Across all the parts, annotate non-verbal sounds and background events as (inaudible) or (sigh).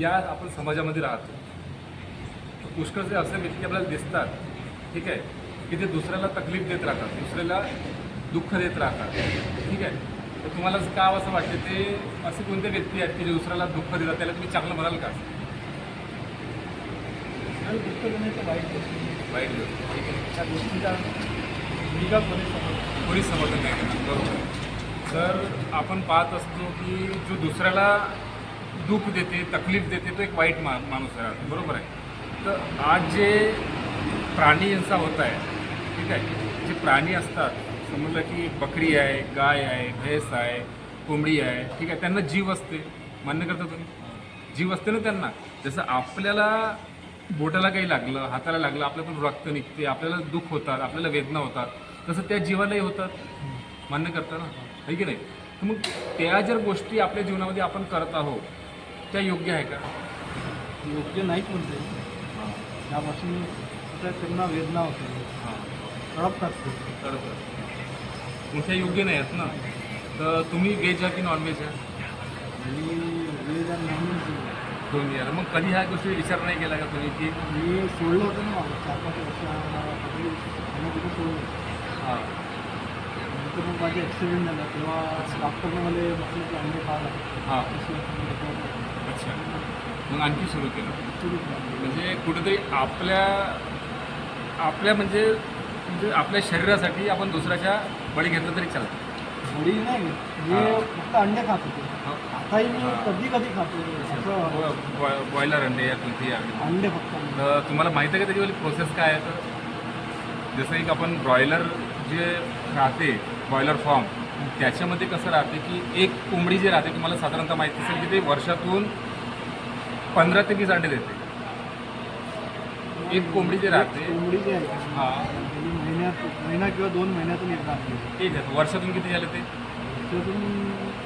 या आपण समाजामध्ये राहतो. तर पुष्कळसे असे व्यक्ती आपल्याला दिसतात ठीक आहे की ते दुसऱ्याला तकलीफ देत राहतात दुसऱ्याला दुःख देत राहतात ठीक आहे. तर तुम्हाला असं का असं वाटते ते असे कोणते व्यक्ती आहेत की जे दुसऱ्याला दुःख देतात त्याला तुम्ही चांगलं म्हणाल का? आणि दुःख देण्याचं वाईट ठीक आहे. त्या गोष्टीचा कोणीच समजत नाही. बरोबर. तर आपण पाहत असतो की जो दुसऱ्याला दुःख देते तकलीफ देते तो एक वाईट मा माणूस आहे. बरोबर आहे? तर आज जे प्राणी हिंसा होत आहे ठीक आहे? जे प्राणी असतात समजलं की बकरी आहे गाय आहे भैस आहे कोंबडी आहे ठीक आहे? त्यांना जीव असते. मान्य करता तुम्ही? जीव असते ना त्यांना. जसं आपल्याला बोटाला काही लागलं हाताला लागलं आपल्यातून रक्त निघते आपल्याला दुःख होतात आपल्याला वेदना होतात तसं त्या जीवालाही होतात. मान्य करता ना? आहे की नाही? तर मग त्या जर गोष्टी आपल्या जीवनामध्ये आपण करत आहोत त्या योग्य आहे का? योग्य नाहीच म्हणते. त्यापासून त्या त्यांना वेदना होते. हां. तडपतात ते. बरोबर मग त्या योग्य नाही आहेत ना? तर तुम्ही व्हेज आहे की नॉनव्हेज आहे? आणि वेज आणि नॉनव्हेज दोन्ही आहे. मग कधी ह्या गोष्टी विचार नाही केला का तुम्ही की मी सोडलं होतं ना मागं. चार पाच वर्ष आम्ही सोडलं. होतं. हां. नंतर मग माझे ॲक्सिडेंट झाला. तेव्हा डॉक्टरने मला म्हटलं की अंडे खायला हां. मग आणखी सुरू केलं. म्हणजे कुठेतरी आपल्या आपल्या म्हणजे म्हणजे आपल्या शरीरासाठी आपण दुसऱ्याच्या बळी घेतलं तरी चालतं बळी नाही मी. फक्त अंडे खात होते. आताही मी. कधी कधी खातो. बॉयलर अंडे या कोणती अंडे फक्त. तर तुम्हाला माहिती आहे का त्याच्यावाली प्रोसेस काय आहे? तर जसं एक आपण ब्रॉयलर जे राहते ब्रॉयलर फॉर्म त्याच्यामध्ये कसं राहते की एक कोंबडी जे राहते तुम्हाला साधारणतः माहिती असेल की ते वर्षातून पंधरा ते वीस अंडे देते. एक कोंबडी जे राहते. कोंबडी जी आहे. हा. ती महिन्यात महिना किंवा दोन महिन्यातून एकदा असते ठीक आहे. वर्षातून किती झाले ते? त्यातून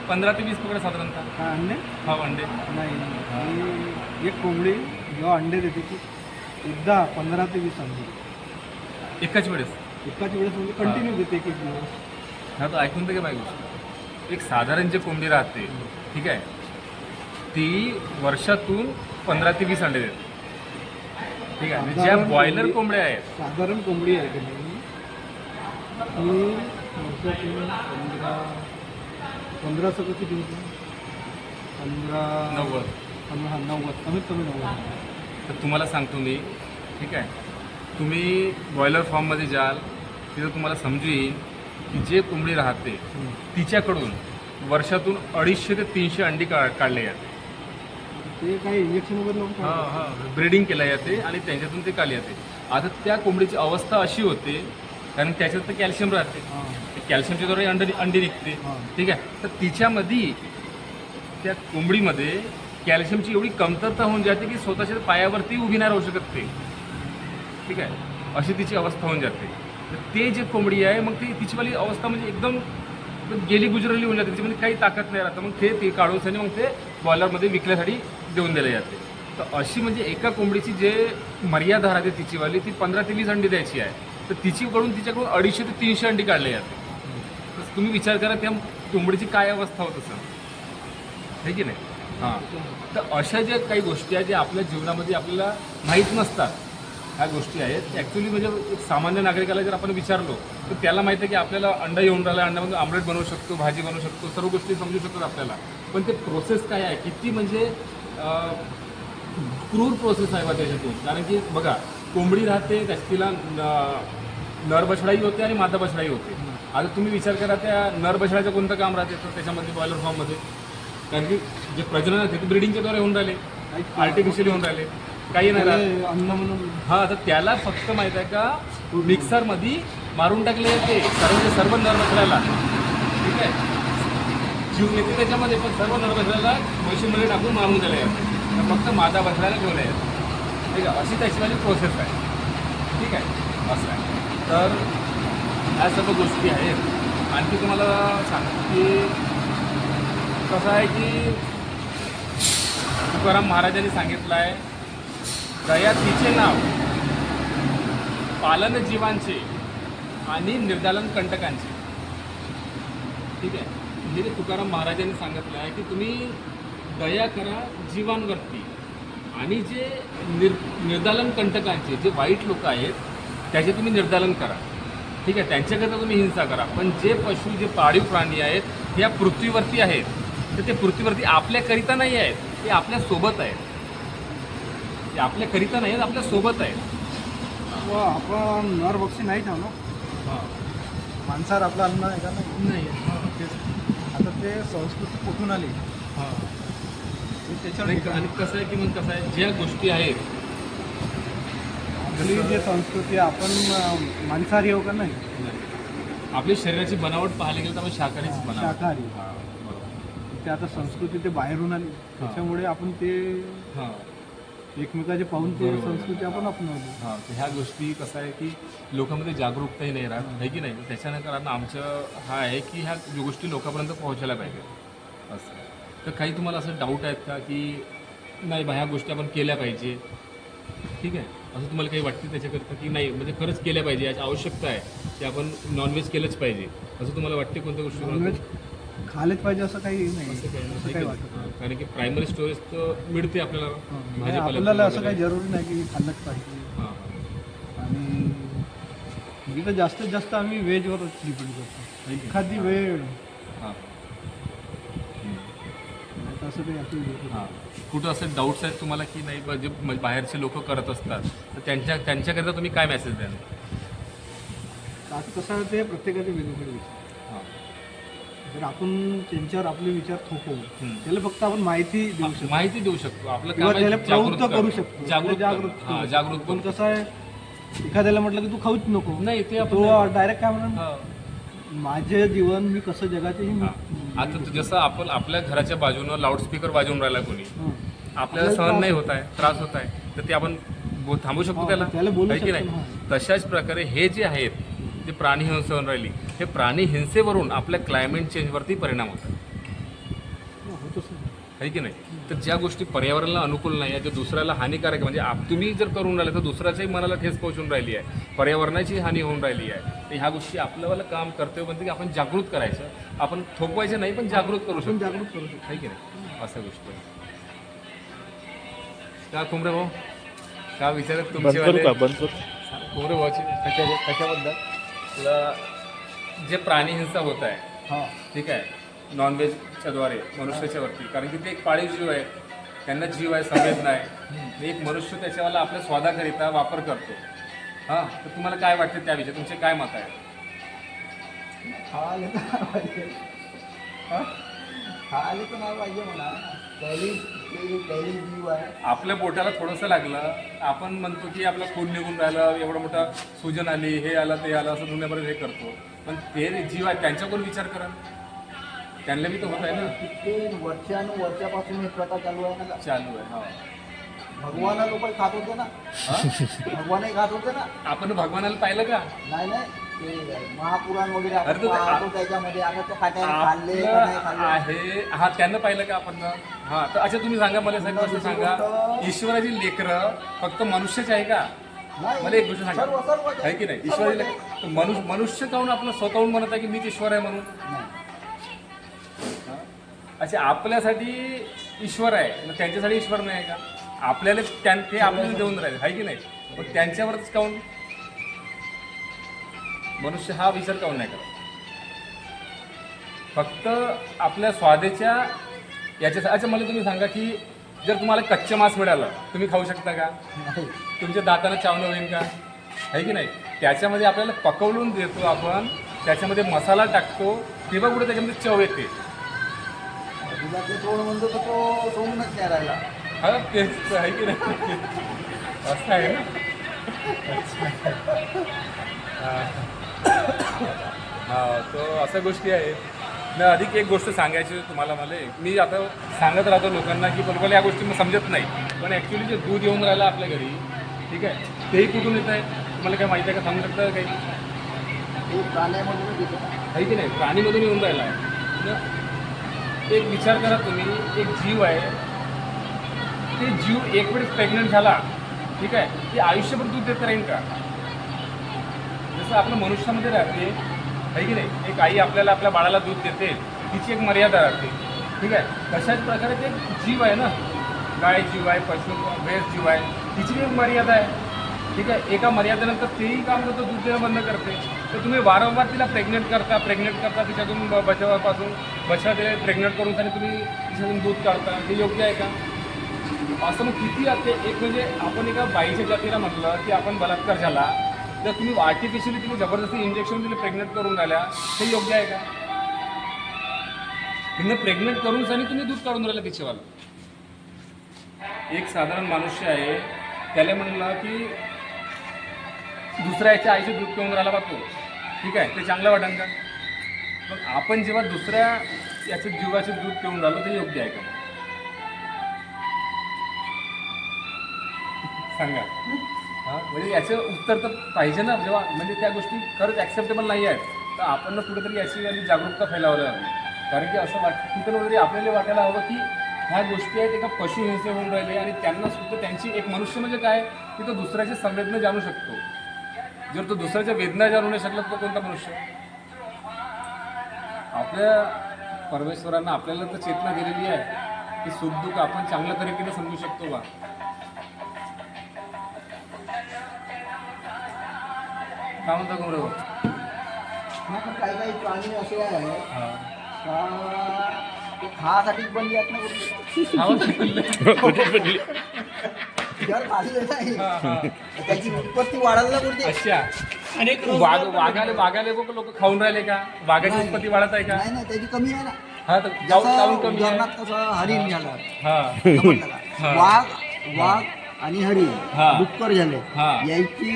पंधरा ते वीस पकडा साधारणतः. काय अंडे? हा अंडे. नाही एक कोंबडी जेव्हा अंडे देते की एकदा पंधरा ते वीस अंडे. एकाच वेळेस? एकाच वेळेस म्हणजे कंटिन्यू देते एक एक दिवस. हा तर ऐकून तर काय गोष्ट. एक साधारण जे कोंबडी राहते ठीक आहे ती वर्षातून पंधरा ते वीस अंडे देते. ठीक आहे. ज्या बॉयलर कोंबडी- कोंबड्या आहेत. साधारण कोंबडी आहे की नाही? ती वर्षातून पंधरा पंधरा सगळं किती होतं? पंधरा नव्वद. पंधरा हा, नव्वद. कमीत कमी नव्वद. तर तुम्हाला सांगतो मी. ठीक आहे. तुम्ही बॉयलर फार्ममध्ये जाल. तिथं तुम्हाला समजू येईल की जे कोंबडी राहते. तिच्याकडून वर्षातून अडीचशे ते तीनशे अंडी का काढले जाते ते काही इंजेक्शन वगैरे लावून हां. हां. ब्रिडिंग केल्या जाते आणि त्यांच्यातून ते काढले जाते आता त्या कोंबडीची अवस्था अशी होते कारण त्याच्यात तर कॅल्शियम राहते. कॅल्शियमच्या द्वारे अंडी अंडी निघते. हां. ठीक आहे? तर तिच्यामध्ये त्या कोंबडीमध्ये कॅल्शियमची एवढी कमतरता होऊन जाते की स्वतःच्या पायावरती उभी नाही राहू शकत ते. ठीक आहे? अशी तिची अवस्था होऊन जाते. तर ते जे कोंबडी आहे मग ती तिचीवाली अवस्था म्हणजे एकदम गेली गुजरली होऊन जाते. त्याच्यामध्ये काही ताकद नाही राहतं. मग ते ते काढून आणि मग ते बॉयलरमध्ये विकण्यासाठी देऊन दिले जाते. तर अशी म्हणजे एका कोंबडीची जे मर्यादा राहते तिचीवाली ती पंधरा ते वीस अंडी द्यायची आहे. तर तिचीकडून तिच्याकडून अडीचशे ते तीनशे अंडी काढले जाते. तर तुम्ही विचार करा त्या कोंबडीची काय अवस्था होत असेल? आहे की नाही? हां. तर अशा ज्या काही गोष्टी आहेत ज्या आपल्या जीवनामध्ये आपल्याला माहीत नसतात ह्या गोष्टी आहेत. ॲक्च्युली म्हणजे एक सामान्य नागरिकाला जर आपण विचारलो तर त्याला माहिती आहे की आपल्याला अंडा येऊन राहिला अंड्यामध्ये आमलेट बनवू शकतो भाजी बनवू शकतो सर्व गोष्टी समजू शकतात आपल्याला. पण ते प्रोसेस काय आहे? किती म्हणजे क्रूर प्रोसेस आहे बा त्याच्यातून. कारण की बघा कोंबडी राहते त्याच तिला न- नर बछडाई होते आणि मादा बछडाई होते. आता तुम्ही विचार करा त्या नर बछड्याचं कोणतं काम राहते? तर त्याच्यामध्ये बॉयलर फॉर्ममध्ये कारण की जे प्रजनन आहे ते ब्रिडिंगच्या द्वारे होऊन राहिले. आर्टिफिशियली होऊन राहिले. काही नाही राहत. ते अन्न म्हणून. हा तर त्याला फक्त माहीत आहे का मिक्सरमध्ये मारून टाकले जाते सर्व सर्व नर बछड्याला ठीक आहे? जीव येते त्याच्यामध्ये पण सर्व नर मशीनमध्ये टाकून मारून दिले जाते तर फक्त मादा बछड्याला ठेवले जाते ठीक आहे अशी त्याची माझी प्रोसेस आहे. ठीक आहे असं आहे. तर ह्या सर्व गोष्टी आहेत. आणखी तुम्हाला सांगतो की कसं आहे की तुकाराम महाराजांनी सांगितलं आहे दया तिचे नाव पालन जीवांचे आणि निर्दालन कंटकांचे. ठीक आहे? हे जे तुकाराम महाराजांनी सांगितलं आहे की तुम्ही दया करा जीवांवरती. आणि जे निर निर्दालन कंटकांचे जे वाईट लोक आहेत त्याचे तुम्ही निर्दालन करा. ठीक आहे त्यांच्याकरता तुम्ही हिंसा करा. पण जे पशु जे पाळीव प्राणी आहेत हे या पृथ्वीवरती आहेत. तर ते पृथ्वीवरती आपल्याकरिता नाही आहेत ते आपल्यासोबत आहेत. ते आपल्याकरिता नाही आहेत आपल्यासोबत आहेत. व आपण नर बक्षी नाही ठेवणार माणसावर आपलं अन्न आहे का नाही. ते संस्कृती कुठून आली? ते त्याच्यावर आणि कसं आहे की मग कसं आहे ज्या गोष्टी आहेत आपली जे संस्कृती आपण मांसाहारी हो का नाही? आपली शरीराची बनावट पाहायला गेलं तर आपण शाकाहारीच बनावट. शाकाहारी. हां बरोबर. ते आता संस्कृती ते बाहेरून आली. त्याच्यामुळे आपण ते हां. एकमेकाचे पाहून ते. संस्कृती आपण अपनावली. हां तर ह्या गोष्टी कसं आहे की लोकांमध्ये जागरूकताही नाही राहत आहे की नाही? त्याच्यानंतर आता आमचं हा आहे की ह्या गोष्टी लोकांपर्यंत पोहोचायला पाहिजे. असं. तर काही तुम्हाला असं डाऊट आहेत का की नाही बा ह्या गोष्टी आपण केल्या पाहिजे? ठीक आहे. असं तुम्हाला काही वाटते त्याच्याकरता की नाही? म्हणजे खरंच केल्या पाहिजे याची आवश्यकता आहे की आपण नॉनव्हेज केलंच पाहिजे. असं तुम्हाला वाटते कोणत्या गोष्टी नॉनव्हेज खायलाच पाहिजे असं काही नाही. असं काही नाही? वाटत कारण की प्रायमरी स्टोरेज तर मिळते आपल्याला नाही. भाजीपाल्यातून आपल्याला असं. काही जरुरी नाही की खाल्लंच पाहिजे हां, आणि इथं जास्तीत जास्त आम्ही व्हेजवरच डिपेंड करतो. एखादी वेळ हां. नाही तर असं काही हे. कुठं असं डाऊट्स आहेत तुम्हाला की नाही बा जे म- बाहेरचे लोक करत असतात तर त्यांच्या त्यांच्याकरिता तुम्ही काय मेसेज द्याल आता कसं आहे ते प्रत्येकाचे वेगवेगळे विचार हां. जर आपण त्यांच्यावर आपले विचार थोपवू. त्याला फक्त आपण माहिती देऊ शकतो माहिती देऊ शकतो आपलं किंवा काम आहे त्याला प्रवृत्त करू. शकतो जागृत. जागृत करू. पण करू कसं आहे एखाद्याला म्हटलं की तू खाऊच नको नाही ते आपण तो डायरेक्ट काय म्हणून हां. माझे जीवन मी कसं जगाचे हे मी-. आता तू जसं आपण आपल्या घराच्या बाजूनं लाऊडस्पीकर वाजवून राहिला कोणी हां. आपल्याला सहन नाही होत आहे त्रास होत आहे तर ते आपण बो- थांबू शकतो हां, त्याला त्याला बोलू आहे की शकतो नाही. तशाच प्रकारे हे जे आहेत जे प्राणी हिंसा होऊन राहिली. हे प्राणी हिंसेवरून आपल्या क्लायमेट चेंजवरती परिणाम होतात. आहे की नाही? तर ज्या गोष्टी पर्यावरणाला अनुकूल नाही आहे जे दुसऱ्याला हानिकारक म्हणजे आप तुम्ही जर करून राहिले तर दुसऱ्याच्याही मनाला ठेस पोहोचून राहिली आहे. पर्यावरणाची हानी होऊन राहिली आहे. तर ह्या गोष्टी आपल्यावाला काम कर्तव्य बनते की आपण जागृत करायचं. आपण थोपवायचं नाही पण जागृत करू आपण शकतो जागृत करू शकतो. आहे की नाही? अशा गोष्टी. का कुमरे भाऊ? का विचारत बंद तुमचे करू का? वाले? बंद करू. कुमरे भाऊची कशा कशाबद्दल? तुला जे प्राणी हिंसा होत आहे हां. ठीक आहे नॉनव्हेजच्या द्वारे मनुष्याच्या वरती. कारण की ते एक पाळीव जीव आहे त्यांना जीव आहे संवेदना आहे एक मनुष्य त्याच्यावाला आपल्या स्वादाकरिता वापर करतो. हां तर तुम्हाला काय वाटतं त्याविषयी? तुमचे काय मत आहे? खायला तर नाही पाहिजे. हां? खायला तर नाही पाहिजे म्हणा. पहिली आपल्या पोटाला थोडंसं लागलं. आपण म्हणतो की आपलं खून निघून राहिलं एवढं मोठं सूजन आली हे आलं ते आलं असं दुनियाभरात हे करतो. पण ते जीव आहे त्यांच्या कोण विचार करा त्यांना बी तर होत आहे ना. किती वर्षानुवर्षापासून हे प्रथा चालू आहे ना चालू आहे हा. भगवान लोक खात होते ना? हा? भगवानही खात होते ना? आपण भगवानाला पाहिलं का? नाही नाही. महापुराण वगैरे अरे आपण तो ते- पाहतो त्याच्यामध्ये. आता ते खात्याने खाल्ले का नाही आपलं खाल्ले? आहे. हा त्यांना पाहिलं का आपण? हा तर अच्छा तुम्ही सांगा मला साहेब कसं सांगा? ईश्वराची लेकरं फक्त मनुष्यच आहे का? नाही. मला एक गोष्ट सांगा. आहे की नाही? ईश्वराची लेकरं मनुष्य मनुष्य काहून आपलं स्वतःहून म्हणत आहे की मीच ईश्वर आहे म्हणून? अच्छा आपल्यासाठी ईश्वर आहे मग त्यांच्यासाठी ईश्वर नाही आहे का? आपल्याला त्यां- ते आपल्याला देऊन राहिले आहे की नाही? मग त्यांच्यावरच काहून? मनुष्य हा विचार काऊन नाही करत? फक्त आपल्या स्वादेच्या याच्या अच्छा मला तुम्ही सांगा की जर तुम्हाला कच्चं मांस मिळालं तुम्ही खाऊ शकता का? तुमच्या दातानं चावणं होईल का? आहे की नाही? त्याच्यामध्ये आपल्याला पकवून देतो आपण त्याच्यामध्ये मसाला टाकतो तेव्हा कुठे त्याच्यामध्ये चव येते. म्हणतो तर तो सोडूनच नाही राहिला हा तेच आहे की नाही? असं आहे ना? हा तो अशा गोष्टी आहेत. ना अधिक एक गोष्ट सांगायची तुम्हाला मला. मी आता सांगत राहतो लोकांना की बरोबर या गोष्टी मग समजत नाही. पण ॲक्च्युली जे दूध येऊन राहिलं आपल्या घरी ठीक आहे तेही कुठून येत आहे? तुम्हाला काय माहिती आहे का? सांगू शकता काही? ते प्राण्यामधूनच येतो आहे की नाही? प्राणीमधून येऊन राहिला आहे. तर एक विचार करा तुम्ही. एक जीव आहे. ते जीव एक वेळेस प्रेग्नंट झाला ठीक आहे ती आयुष्यभर दूध देत राहील का? जसं आपलं मनुष्यामध्ये राहते आहे की नाही? एक आई आपल्याला आपल्या बाळाला दूध देते तिची एक मर्यादा राहते. ठीक आहे? तशाच प्रकारे ते जीव आहे ना? गाय जीव आहे पशु भैस जीव आहे तिची एक मर्यादा आहे. ठीक आहे? एका मर्यादेनंतर तेही काम करतं दूध देणं बंद करते. तर तुम्ही वारंवार तिला प्रेग्नेंट करता प्रेग्नेंट करता तिच्यातून बचावापासून बछा ते प्रेग्नेंट करून आणि तुम्ही तिच्यातून दूध काढता. हे योग्य आहे का? असं मग किती असते? एक म्हणजे आपण एका बाईच्या जातीला म्हटलं की आपण बलात्कार झाला जर तुम्ही आर्टिफिशियली तुम्ही जबरदस्ती इंजेक्शन दिले प्रेग्नेंट करून राहिल्या हे योग्य आहे का? तिने प्रेग्नेंट करून आणि तुम्ही दूध काढून राहिलं तिच्यावाला एक साधारण मनुष्य आहे त्याला म्हणलं की दुसऱ्या याच्या आईचे दूध पिऊन राहिला बघतो ठीक आहे ते चांगलं वाटेल का? मग आपण जेव्हा दुसऱ्या याचं जीवाचे दूध पिऊन राहिलो ते योग्य आहे का? सांगा. म्हणजे याचं उत्तर तर पाहिजे ना जेव्हा म्हणजे त्या गोष्टी खरंच ॲक्सेप्टेबल नाही आहेत तर आपण ना कुठेतरी याची आणि जागरूकता फैलावायला हवी कारण की असं वाट कुठं ना आपल्याला वाटायला हवं की ह्या गोष्टी आहेत एका पशुहिंसे होऊन राहिले आणि त्यांना सुद्धा त्यांची एक मनुष्य म्हणजे काय की तो दुसऱ्याची संवेदना जाणू शकतो. जर तो दुसऱ्याच्या वेदना जाणू नाही शकला तो कोणता मनुष्य? आपल्या परमेश्वरांना आपल्याला तर चेतना दिलेली आहे की सुख दुःख आपण चांगल्या तरीकेने समजू शकतो बा. काय म्हणता पण काही काही प्राणी असे आहे का खासाठी बनली आहेत ना त्याची उत्पत्ती वाढायला कुठे अच्छा. वाघ वाघाले वाघाले लोक खाऊन राहिले का? वाघाची. उत्पत्ती वाढत आहे का? नाही नाही त्याची कमी आहे ना. हा तर काऊन कमी कसं हरिण झालं? हा. वाघ वाघ आणि हरिण हा. डुक्कर झाले. हा. याची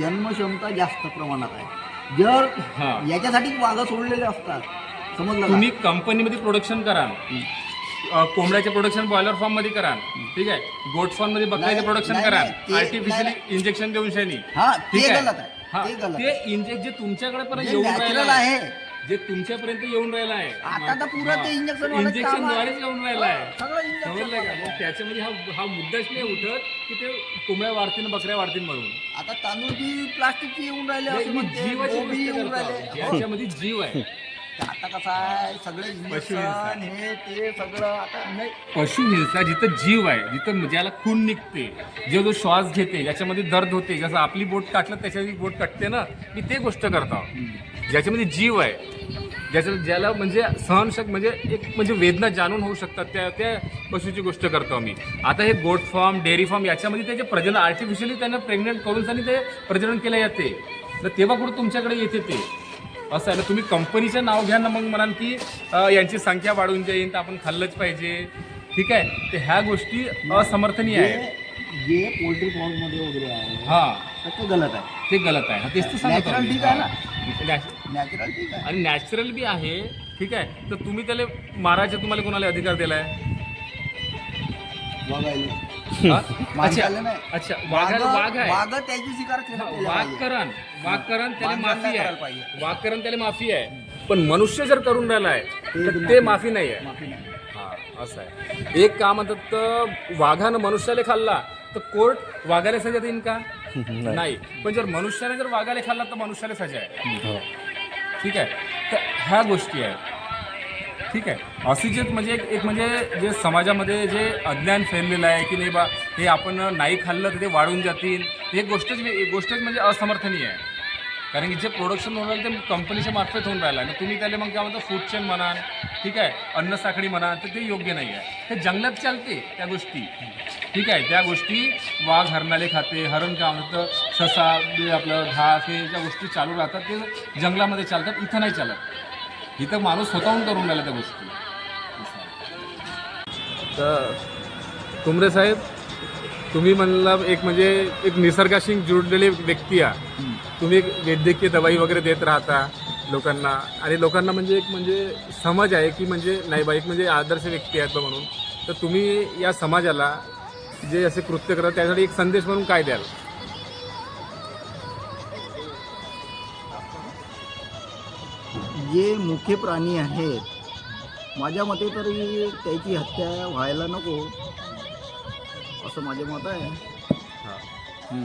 जन्मक्षमता जास्त प्रमाणात आहे. जर हा. याच्यासाठी वाघ सोडलेले असतात समजलं का? तुम्ही कंपनीमध्ये प्रोडक्शन करा अ, कोंबड्याचे प्रोडक्शन बॉयलर फार्ममध्ये करा ठीक आहे? गोट फार्ममध्ये बकऱ्याचे नाही, प्रोडक्शन नाही, करा नाही, ते- आर्टिफिशियली इंजेक्शन देऊन शानी हा ठीक ते. गलत आहे. ते गलत ते इंजेक्ट जे तुमच्याकडे पर्यंत येऊन नॅचरल राहिलं आहे. आहे जे तुमच्यापर्यंत येऊन राहिला आहे. आता तर पुरं ते वालंच इंजेक्शन काम आहे. द्वारेच येऊन राहिला आहे. सगळं समजलं का? मग त्याच्यामध्ये हा हा मुद्दाच नाही उठत की ते कोंबड्या वाढतील बकऱ्या वाढतील म्हणून. आता तांदूळ बी प्लास्टिकची येऊन राहिले नाही, असे मी म्हणते, जीवाची गोबी गोष्ट येऊन करतो. राहिले. (laughs) हो. ज्याच्यामध्ये जीव आहे. आता कसं आहे सगळे. इंजेक्शन हे ते सगळं आता नाही. पशुहिंसा जिथं जीव आहे जिथं ज्याला खून निघते जो जो श्वास घेते ज्याच्यामध्ये दर्द होते जसं आपली बोट काटलं त्याच्यामध्ये बोट कटते ना मी ते गोष्ट करतो. ज्याच्यामध्ये जीव आहे ज्याच्या ज्याला म्हणजे सहनशक म्हणजे एक म्हणजे वेदना जाणून होऊ शकतात त्या त्या पशुची गोष्ट करतो आम्ही. आता हे गोट फार्म डेअरी फार्म याच्यामध्ये त्याचे प्रजनन आर्टिफिशियली त्यांना प्रेग्नेंट करून आणि ते प्रजनन केलं जाते. तर तेव्हा कुठं तुमच्याकडे येते ते? असं आहे. ना तुम्ही कंपनीचं नाव घ्या ना मग म्हणाल की यांची संख्या वाढून जाईल तर आपण खाल्लंच पाहिजे. ठीक आहे? तर ह्या गोष्टी असमर्थनीय जे आहेत जे पोल्ट्री फार्ममध्ये वगैरे आहे हां. ते गलत आहे. ते गलत आहे. हा, तेच तर सांगतो Natural आम्ही. ठीक आहे ना? नॅच- नॅचरल ठीक आहे. आणि नॅचरल बी आहे. ठीक आहे. तर तुम्ही त्याला मारायचे तुम्हाला कोणाला अधिकार दिलाय? बघायला हा? अच्छा. माणसाला नाही. अच्छा वाघाला वाघ आहे. वाघ त्याची शिकार केला केला वाघ पाहिजे. करण वाघ करण त्याला माणसाला माफी करायला आहे पाहिजे. वाघ करण त्याला माफी आहे. पण मनुष्य जर करून राहिला आहे तर ते माफी नाही आहे. माफी नाही. हा असं आहे. एक काम म्हणतात तर वाघानं मनुष्याला खाल्ला तर कोर्ट वाघाला सजा देईन का? (laughs) नाही. पण जर मनुष्याने जर वाघाला खाल्ला तर मनुष्याला सजा आहे. ठीक आहे? तर ह्या गोष्टी आहेत. ठीक आहे? अशी जे म्हणजे एक म्हणजे जे समाजामध्ये जे अज्ञान फैललेलं आहे की नाही बा हे आपण नाही खाल्लं तर ते वाढून जातील. हे गोष्टच गोष्टच म्हणजे असमर्थनीय आहे. कारण की जे प्रोडक्शन होऊन राहिलं ते कंपनीच्या मार्फत होऊन राहिलं. आणि तुम्ही त्याला मग काय म्हणता फूड चेन म्हणा ठीक आहे अन्न साखळी म्हणा तर ते योग्य नाही आहे. ते जंगलात चालते त्या गोष्टी. ठीक आहे त्या गोष्टी वाघ हरणाले खाते हरण काय म्हणतं ससा आपलं घास हे ज्या गोष्टी चालू राहतात ते जंगलामध्ये चालतात इथं नाही चालत. इथं माणूस स्वतःहून करून राहिला त्या गोष्टी. तर कुमरे साहेब तुम्ही म्हणला एक म्हणजे एक निसर्गाशी जुडलेली व्यक्ती आहात तुम्ही एक वैद्यकीय दवाई वगैरे देत राहता लोकांना. आणि लोकांना म्हणजे एक म्हणजे समज आहे की म्हणजे नाही बा एक म्हणजे आदर्श व्यक्ती आहेत म्हणून. तर तुम्ही या समाजाला जे असे कृत्य करतात त्यासाठी एक संदेश म्हणून काय द्याल? जे मुख्य प्राणी आहेत माझ्या मते तरी त्याची हत्या व्हायला नको असं माझे मत आहे. हं.